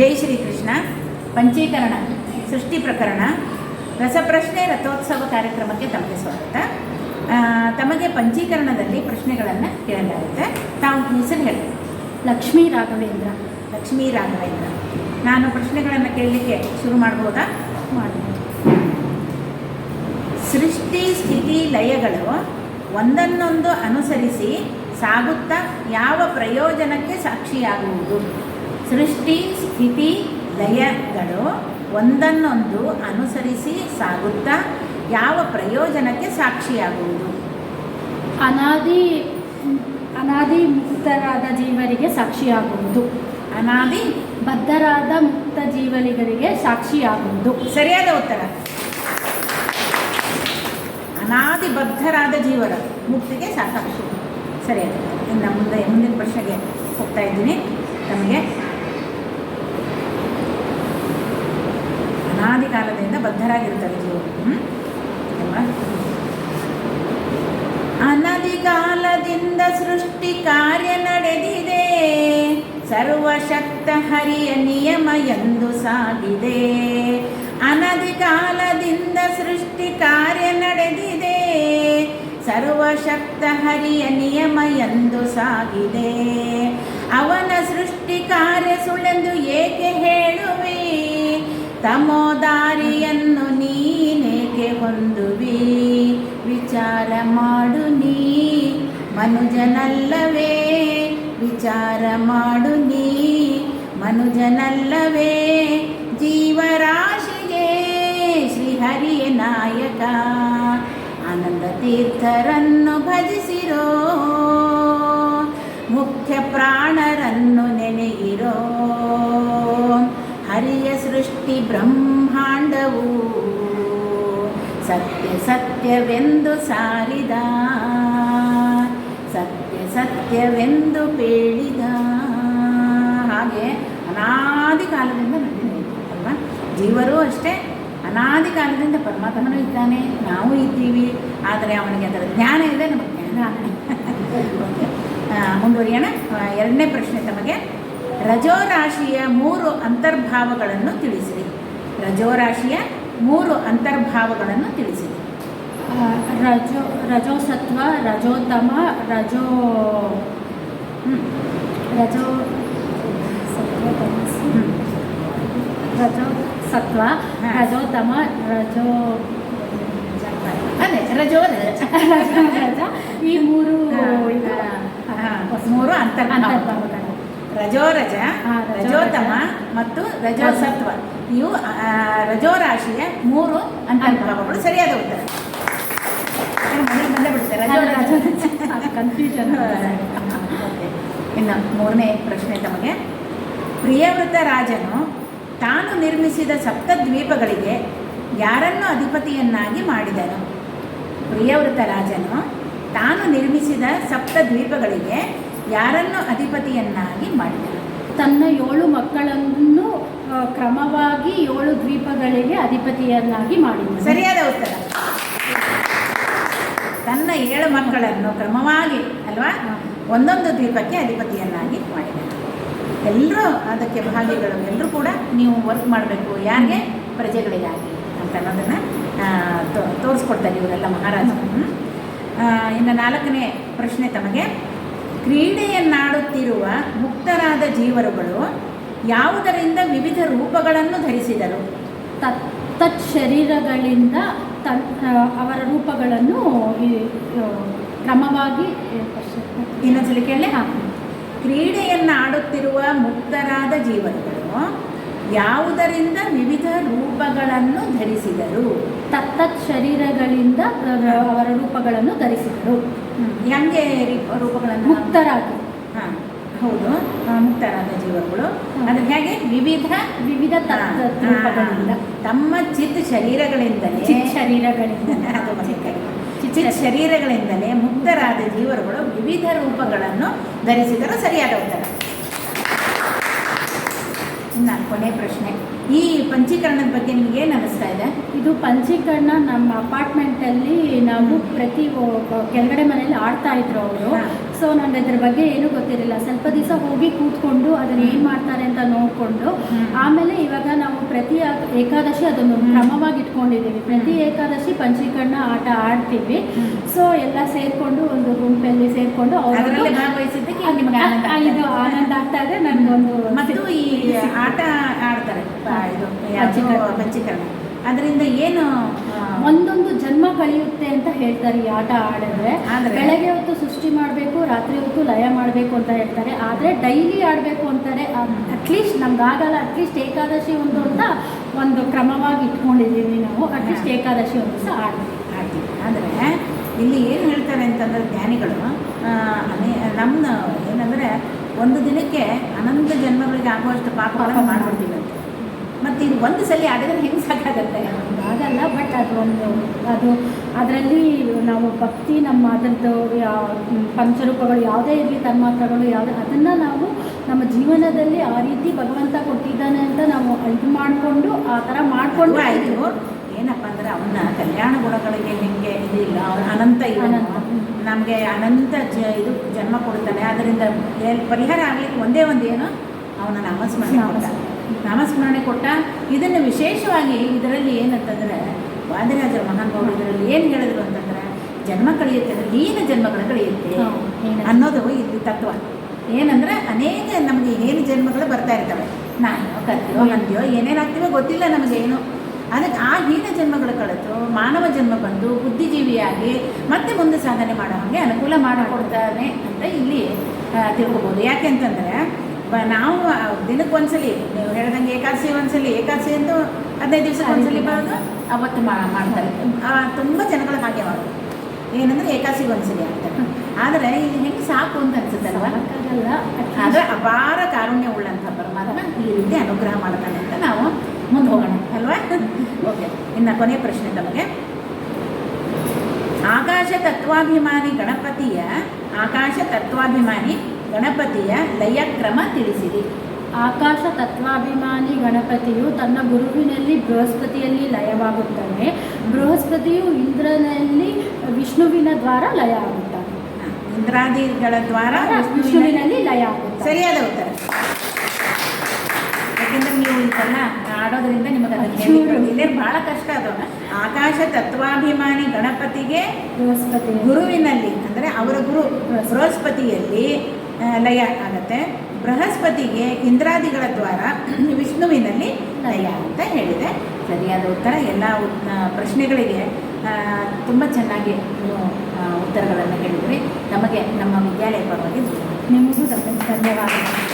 ಜೈ ಶ್ರೀ ಕೃಷ್ಣ. ಪಂಚೀಕರಣ, ಸೃಷ್ಟಿ ಪ್ರಕರಣ, ರಸಪ್ರಶ್ನೆ ರಥೋತ್ಸವ ಕಾರ್ಯಕ್ರಮಕ್ಕೆ ತಮಗೆ ಸ್ವಾಗತ. ತಮಗೆ ಪಂಚೀಕರಣದಲ್ಲಿ ಪ್ರಶ್ನೆಗಳನ್ನು ಕೇಳಲಾಗುತ್ತೆ. ತಾವು ಹೆಸರು ಹೇಳಿ. ಲಕ್ಷ್ಮೀ ರಾಘವೇಂದ್ರ ಲಕ್ಷ್ಮೀ ರಾಘವೇಂದ್ರ. ನಾನು ಪ್ರಶ್ನೆಗಳನ್ನು ಕೇಳಲಿಕ್ಕೆ ಶುರು ಮಾಡ್ಬೋದಾ? ಮಾಡ್ಬೋದು. ಸೃಷ್ಟಿ ಸ್ಥಿತಿ ಲಯಗಳು ಒಂದನ್ನೊಂದು ಅನುಸರಿಸಿ ಸಾಗುತ್ತಾ ಯಾವ ಪ್ರಯೋಜನಕ್ಕೆ ಸಾಕ್ಷಿಯಾಗುವುದು? ಸೃಷ್ಟಿ ಸ್ಥಿತಿ ಲಯಗಳು ಒಂದನ್ನೊಂದು ಅನುಸರಿಸಿ ಸಾಗುತ್ತಾ ಯಾವ ಪ್ರಯೋಜನಕ್ಕೆ ಸಾಕ್ಷಿಯಾಗುವುದು? ಅನಾದಿ ಅನಾದಿ ಮುಕ್ತರಾದ ಜೀವರಿಗೆ ಸಾಕ್ಷಿಯಾಗುವುದು. ಅನಾದಿ? ಬದ್ಧರಾದ ಮುಕ್ತ ಜೀವಲಿಗರಿಗೆ ಸಾಕ್ಷಿಯಾಗುವುದು. ಸರಿಯಾದ ಉತ್ತರ. ಅನಾದಿ ಬದ್ಧರಾದ ಜೀವರ ಮುಕ್ತಿಗೆ ಸಾಕಾಕ್ಷಿ ಸರಿಯಾದ. ಇನ್ನು ಮುಂದೆ ಮುಂದಿನ ಪ್ರಶ್ನೆಗೆ ಹೋಗ್ತಾ ಇದ್ದೀನಿ. ನಮಗೆ ಅನಾದಿ ಕಾಲದಿಂದ ಬದ್ಧರಾಗಿರ್ತಾರೆ ಇವರು? ಅಲ್ವಾ? ಅನಾದಿ ಕಾಲದಿಂದ ಸೃಷ್ಟಿ ಕಾರ್ಯ ನಡೆದಿದೆ. ಸರ್ವಶಕ್ತ ಹರಿಯ ನಿಯಮ ಎಂದು ಸಾಗಿದೆ. ಅನದಿ ಕಾಲದಿಂದ ಸೃಷ್ಟಿ ಕಾರ್ಯ ನಡೆದಿದೆ. ಸರ್ವಶಕ್ತ ಹರಿಯ ನಿಯಮ ಎಂದು ಸಾಗಿದೆ. ಅವನ ಸೃಷ್ಟಿ ಕಾರ್ಯ ಸುಳ್ಳೆಂದು ಏಕೆ ತಮೋದಾರಿಯನ್ನು ನೀನೇಕೆ ಹೊಂದುವಿ? ವಿಚಾರ ಮಾಡು ನೀ, ಮನುಜನಲ್ಲವೇ? ವಿಚಾರ ಮಾಡು ನೀ, ಮನುಜನಲ್ಲವೇ? ಜೀವರಾಶಿಗೆ ಶ್ರೀಹರಿಯ ನಾಯಕ ಆನಂದ ತೀರ್ಥರನ್ನು ಭಜಿಸಿರೋ ಮುಖ್ಯ ಪ್ರಾಣರನ್ನು ನೆನೆಯಿರೋ. ಬ್ರಹ್ಮಾಂಡವು. ಸತ್ಯ ಸತ್ಯವೆಂದು ಸಾರಿದ. ಸತ್ಯ ಸತ್ಯವೆಂದು ಪೇಳಿದ. ಹಾಗೆ ಅನಾದಿ ಕಾಲದಿಂದ ನಡೆದಿದೆ ಅಲ್ವಾ? ಜೀವರು ಅಷ್ಟೇ ಅನಾದಿ ಕಾಲದಿಂದ ಪರಮಾತ್ಮನೂ ಇದ್ದಾನೆ, ನಾವು ಇದ್ದೀವಿ. ಆದರೆ ಅವನಿಗೆ ಅದರ ಜ್ಞಾನ ಇದೆ, ನಮಗೆ ಜ್ಞಾನ ಮುಂದುವರಿಯೋಣ. ಎರಡನೇ ಪ್ರಶ್ನೆ ತಮಗೆ ರಜೋರಾಶಿಯ ಮೂರು ಅಂತರ್ಭಾವಗಳನ್ನು ತಿಳಿಸಿರಿ ರಜೋರಾಶಿಯ ಮೂರು ಅಂತರ್ಭಾವಗಳನ್ನು ತಿಳಿಸಿದೆ ರಜೋ ರಜೋಸತ್ವ ರಜೋತಮ ರಜೋ ರಜೋ. ರಜೋ ಸತ್ವ. ರಜೋತಮ ರಜೋ ಅದೇ ರಜೋ ರಜ ಈ ಮೂರು ಮೂರು ಅಂತರ್ಭಾವ ಅಂತರ್ಭಾವಗಳು ರಜೋರಜ. ರಜೋತಮ ಮತ್ತು ರಜೋಸತ್ವ ಇವು ರಜೋ ರಜೋರಾಶಿಯ ಮೂರು ಅಂತರ್ಭಾವಗಳು ಸರಿಯಾದ ಉತ್ತರ ಮೊದಲು ಬಂದೇ ಬಿಡುತ್ತೆ ರಜೋರಜ ಕನ್ಫ್ಯೂಷನ್. ಇನ್ನು ಮೂರನೇ ಪ್ರಶ್ನೆ ತಮಗೆ. ಪ್ರಿಯವೃತ ರಾಜನು ತಾನು ನಿರ್ಮಿಸಿದ ಸಪ್ತ ದ್ವೀಪಗಳಿಗೆ ಯಾರನ್ನು ಅಧಿಪತಿಯನ್ನಾಗಿ ಮಾಡಿದನು? ಪ್ರಿಯವೃತ ರಾಜನು ತಾನು ನಿರ್ಮಿಸಿದ ಸಪ್ತ ದ್ವೀಪಗಳಿಗೆ ಯಾರನ್ನು ಅಧಿಪತಿಯನ್ನಾಗಿ ಮಾಡಿದನು? ತನ್ನ ಏಳು ಮಕ್ಕಳನ್ನು ಕ್ರಮವಾಗಿ ಏಳು ದ್ವೀಪಗಳಿಗೆ ಅಧಿಪತಿಯನ್ನಾಗಿ ಮಾಡಿದನು ಸರಿಯಾದ ಉತ್ತರ. ತನ್ನ ಏಳು ಮಕ್ಕಳನ್ನು ಕ್ರಮವಾಗಿ, ಅಲ್ವಾ? ಒಂದೊಂದು ದ್ವೀಪಕ್ಕೆ ಅಧಿಪತಿಯನ್ನಾಗಿ ಮಾಡಿದೆ ಎಲ್ಲರೂ ಅದಕ್ಕೆ ಭಾಗಿಗಳು. ಎಲ್ಲರೂ ಕೂಡ ನೀವು ವರ್ಕ್ ಮಾಡಬೇಕು. ಯಾರಿಗೆ? ಪ್ರಜೆಗಳಿಗಾಗಿ ಅಂತ ಅನ್ನೋದನ್ನು ತೋರಿಸ್ಕೊಡ್ತಾರೆ ಇವರೆಲ್ಲ ಮಹಾರಾಜರು. ಇನ್ನು ನಾಲ್ಕನೇ ಪ್ರಶ್ನೆ ತಮಗೆ, ಕ್ರೀಡೆಯನ್ನಾಡುತ್ತಿರುವ ಮುಕ್ತರಾದ ಜೀವರುಗಳು ಯಾವುದರಿಂದ ವಿವಿಧ ರೂಪಗಳನ್ನು ಧರಿಸಿದರು? ತತ್ ತತ್ ಶರೀರಗಳಿಂದ ತನ್ ಅವರ ರೂಪಗಳನ್ನು ಈ- ಕ್ರಮವಾಗಿ ಇನ್ನೊಂದ್ಸಲಿ ಕೇಳಿ ಹಾಕಿ ಕ್ರೀಡೆಯನ್ನು ಆಡುತ್ತಿರುವ ಮುಕ್ತರಾದ ಜೀವನಗಳು ಯಾವುದರಿಂದ ವಿವಿಧ ರೂಪಗಳನ್ನು ಧರಿಸಿದರು? ತತ್ತತ್ ಶರೀರಗಳಿಂದ ಅವರ ರೂಪಗಳನ್ನು ಧರಿಸಿದರು. ಹೆಂಗೆ ರೂಪಗಳನ್ನು ಮುಕ್ತರಾಗಿ. ಹೌದು ಮುಕ್ತರಾದ ಜೀವಗಳು. ಅದು ಹೇಗೆ? ವಿವಿಧ ವಿವಿಧ ತಮ್ಮ ಚಿತ್ ಶರೀರಗಳಿಂದಲೇ ಚಿತ್ ಶರೀರಗಳಿಂದ. ಚಿತ್ ಶರೀರಗಳಿಂದಲೇ ಮುಕ್ತರಾದ ಜೀವರುಗಳು ವಿವಿಧ ರೂಪಗಳನ್ನು ಧರಿಸಿದರು ಸರಿಯಾದ ಉತ್ತರ. ಇನ್ನು ಕೊನೆ ಪ್ರಶ್ನೆ. ಈ ಪಂಚೀಕರಣದ ಬಗ್ಗೆ ನಿಮ್ಗೆ ಏನು ಅನಿಸ್ತಾ ಇದೆ? ಇದು ಪಂಚೀಕರಣ ನಮ್ಮ ಅಪಾರ್ಟ್ಮೆಂಟಲ್ಲಿ ನಾವು ಪ್ರತಿ ಕೆಳಗಡೆ ಮನೆಯಲ್ಲಿ ಆಡ್ತಾ ಇದ್ರು ಅವರು. ಸೊ ನನಗೆ ಅದ್ರ ಬಗ್ಗೆ ಏನೂ ಗೊತ್ತಿರಲಿಲ್ಲ. ಸ್ವಲ್ಪ ದಿವಸ ಹೋಗಿ ಕೂತ್ಕೊಂಡು ಅದನ್ನ ಏನು ಮಾಡ್ತಾರೆ ಅಂತ ನೋಡ್ಕೊಂಡು ಆಮೇಲೆ ಇವಾಗ ನಾವು ಪ್ರತಿ ಏಕಾದಶಿ ಅದನ್ನು ಕ್ರಮವಾಗಿ ಇಟ್ಕೊಂಡಿದ್ದೀವಿ ಪ್ರತಿ ಏಕಾದಶಿ ಪಂಚೀಕರಣ ಆಟ ಆಡ್ತೀವಿ. ಸೊ ಎಲ್ಲ ಸೇರ್ಕೊಂಡು ಒಂದು ಗುಂಪಲ್ಲಿ ಸೇರ್ಕೊಂಡು ಭಾಗವಹಿಸಿದ್ದಕ್ಕೆ ಇದು. ಆನಂದ ಆಗ್ತಾ ಇದೆ. ನನಗೊಂದು ಮತ್ತು ಈ ಆಟ ಆಡ್ತಾರೆ. ಇದು ಪಂಚೀಕರಣ. ಅದರಿಂದ ಏನು ಒಂದೊಂದು ಜನ್ಮ ಕಳೆಯುತ್ತೆ ಅಂತ ಹೇಳ್ತಾರೆ ಈ ಆಟ ಆಡಿದ್ರೆ? ಬೆಳಗ್ಗೆ ಹೊತ್ತು ಸೃಷ್ಟಿ ಮಾಡಬೇಕು ರಾತ್ರಿ ಹೊತ್ತು ಲಯ ಮಾಡಬೇಕು ಅಂತ ಹೇಳ್ತಾರೆ. ಆದರೆ ಡೈಲಿ ಆಡಬೇಕು ಅಂತಾರೆ. ಅಟ್ಲೀಸ್ಟ್ ನಮ್ಗೆ ಆಗಲ್ಲ. ಅಟ್ಲೀಸ್ಟ್ ಏಕಾದಶಿ ಒಂದು ಅಂತ ಒಂದು ಕ್ರಮವಾಗಿ ಇಟ್ಕೊಂಡಿದ್ದೀವಿ ನಾವು. ಅಟ್ಲೀಸ್ಟ್ ಏಕಾದಶಿ ಒಂದು ಸಹ ಆಡ್ತೀವಿ. ಆಡ್ತೀವಿ. ಆದರೆ ಇಲ್ಲಿ ಏನು ಹೇಳ್ತಾರೆ ಅಂತಂದರೆ ಜ್ಞಾನಿಗಳು ಅನೇ ನಮ್ಮ ಏನಂದರೆ ಒಂದು ದಿನಕ್ಕೆ ಅನಂತ ಜನ್ಮಗಳಿಗೆ ಆಗುವಷ್ಟು ಪಾಪಗಳನ್ನು ಮಾಡ್ಬಿಡ್ತೀವಿ ಅಂತ. ಮತ್ತು ಇದು ಒಂದು ಸಲ ಆಡಿದ್ರೆ ಹೆಂಗೆ ಸಾಕಾಗತ್ತೆ. ಆಗಲ್ಲ ಬಟ್ ಅದು ಒಂದು ಅದು ಅದರಲ್ಲಿ ನಾವು ಭಕ್ತಿ ನಮ್ಮ ಅದರದ್ದು ಯಾವ ಪಂಚರೂಪಗಳು ಯಾವುದೇ ಇರಲಿ ತನ್ಮಾತ್ರಗಳು ಯಾವುದೇ ಅದನ್ನು ನಾವು ನಮ್ಮ ಜೀವನದಲ್ಲಿ ಆ ರೀತಿ ಭಗವಂತ ಕೊಟ್ಟಿದ್ದಾನೆ ಅಂತ ನಾವು ಇದು ಮಾಡಿಕೊಂಡು ಆ ಥರ ಮಾಡಿಕೊಂಡು ಆಯಿತು ಏನಪ್ಪ ಅಂದರೆ ಅವನ ಕಲ್ಯಾಣ ಗುಣಗಳಿಗೆ ಹೆಂಗೆ ಇದು ಇಲ್ಲ ಅವನ ಅನಂತ ಅನಂತ. ನಮಗೆ ಅನಂತ ಜ ಇದು ಜನ್ಮ ಕೊಡ್ತಾನೆ. ಅದರಿಂದ ಪರಿಹಾರ ಆಗಲಿಕ್ಕೆ ಒಂದೇ ಒಂದು ಏನು ಅವನ ನಾಮಸ್ಮರಣೆ ಕೊಟ್ಟ ನಾಮಸ್ಮರಣೆ ಕೊಟ್ಟ ಇದನ್ನು ವಿಶೇಷವಾಗಿ ಇದರಲ್ಲಿ ಏನಂತಂದ್ರೆ ವಾದಿರಾಜ ಮಹಾನುಭಾವರು ಇದರಲ್ಲಿ ಏನು ಹೇಳಿದ್ರು ಅಂತಂದ್ರೆ ಜನ್ಮ ಕಳೆಯುತ್ತೆ ಅಂದರೆ ಹೀನ ಜನ್ಮಗಳು ಕಳೆಯುತ್ತೆ ಅನ್ನೋದು ಇಲ್ಲಿ ತತ್ವ. ಏನಂದ್ರೆ ಅನೇಕ ನಮಗೆ ಏನು ಜನ್ಮಗಳು ಬರ್ತಾ ಇರ್ತವೆ. ನಾಯಿಯೋ ಕತ್ತಿಯೋ ಹಂದಿಯೋ ಏನೇನಾಗ್ತೀವೋ ಗೊತ್ತಿಲ್ಲ ನಮಗೇನು. ಅದಕ್ಕೆ ಆ ಹೀನ ಜನ್ಮಗಳು ಕಳೆದು ಮಾನವ ಜನ್ಮ ಬಂದು ಬುದ್ಧಿಜೀವಿಯಾಗಿ ಮತ್ತೆ ಮುಂದೆ ಸಾಧನೆ ಮಾಡೋ ಹಾಗೆ ಅನುಕೂಲ ಮಾಡಿಕೊಡ್ತಾನೆ ಅಂತ ಇಲ್ಲಿ ತಿಳ್ಕೊಬೋದು. ಯಾಕೆ ಅಂತಂದರೆ ಬ ನಾವು ದಿನಕ್ಕೆ ಒಂದ್ಸಲಿ ನೀವು ಹೇಳ್ದಂಗೆ ಏಕಾದಶಿ ಒಂದ್ಸಲಿ ಏಕಾದಶಿ ಅಂತೂ ಹದಿನೈದು ದಿವಸ ಒಂದ್ಸಲಿ ಬರೋದು. ಅವತ್ತು ಮಾಡ್ತಾರೆ. ಆ, ತುಂಬ ಜನಗಳಿಗೆ ಹಾಗೆ ಮಾಡೋದು ಏನಂದ್ರೆ ಏಕಾದಶಿಗೆ ಒಂದ್ಸಲಿ ಅಂತ ಆದರೆ ಇದು ಹೆಂಗೆ ಸಾಕು ಅಂತ ಅನ್ಸುತ್ತಲ್ವ? ಆದರೆ ಅಪಾರ ಕಾರುಣ್ಯ ಉಳ್ಳಂಥ ಪರಮಾತ್ಮ ಈ ರೀತಿ ಅನುಗ್ರಹ ಮಾಡ್ತಾನೆ ಅಂತ ನಾವು ಮುಂದೆ ಹೋಗೋಣ ಅಲ್ವಾ? ಓಕೆ. ಇನ್ನು ಕೊನೆಯ ಪ್ರಶ್ನೆ ತಮಗೆ ಆಕಾಶ ತತ್ವಾಭಿಮಾನಿ ಗಣಪತಿಯ ಆಕಾಶ ತತ್ವಾಭಿಮಾನಿ ಗಣಪತಿಯ ದಯಕ್ರಮ ತಿಳಿಸಿರಿ ಆಕಾಶ ತತ್ವಾಭಿಮಾನಿ ಗಣಪತಿಯು ತನ್ನ ಗುರುವಿನಲ್ಲಿ ಬೃಹಸ್ಪತಿಯಲ್ಲಿ ಲಯವಾಗುತ್ತಾನೆ. ಬೃಹಸ್ಪತಿಯು ಇಂದ್ರನಲ್ಲಿ ವಿಷ್ಣುವಿನ ದ್ವಾರ ಲಯ ಆಗುತ್ತಾನೆ ಇಂದ್ರಾದಿಗಳ ದ್ವಾರ ವಿಷ್ಣುವಿನಲ್ಲಿ ಲಯ ಆಗುತ್ತೆ ಸರಿಯಾದ ಉತ್ತರ. ಯಾಕೆಂದ್ರೆ ನೀವು ಇದೆಲ್ಲ ಆಡೋದ್ರಿಂದ ನಿಮಗೆ ಇಲ್ಲೇ ಭಾಳ ಕಷ್ಟ ಅದು. ಆಕಾಶ ತತ್ವಾಭಿಮಾನಿ ಗಣಪತಿಗೆ ಬೃಹಸ್ಪತಿ ಗುರುವಿನಲ್ಲಿ ಅಂದರೆ ಅವರ ಗುರು ಬೃಹಸ್ಪತಿಯಲ್ಲಿ ಲಯ ಆಗುತ್ತೆ. ಬೃಹಸ್ಪತಿಗೆ ಇಂದ್ರಾದಿಗಳ ದ್ವಾರ ವಿಷ್ಣುವಿನಲ್ಲಿ ಲಯ ಅಂತ ಹೇಳಿದೆ. ಸರಿಯಾದ ಉತ್ತರ, ಎಲ್ಲ ಪ್ರಶ್ನೆಗಳಿಗೆ ತುಂಬ ಚೆನ್ನಾಗಿ ಉತ್ತರಗಳನ್ನು ಹೇಳಿದ್ರಿ. ನಮಗೆ ನಮ್ಮ ವಿದ್ಯಾಲಯ ಪರವಾಗಿ ನಿಮಗೂ ಧನ್ಯವಾದಗಳು.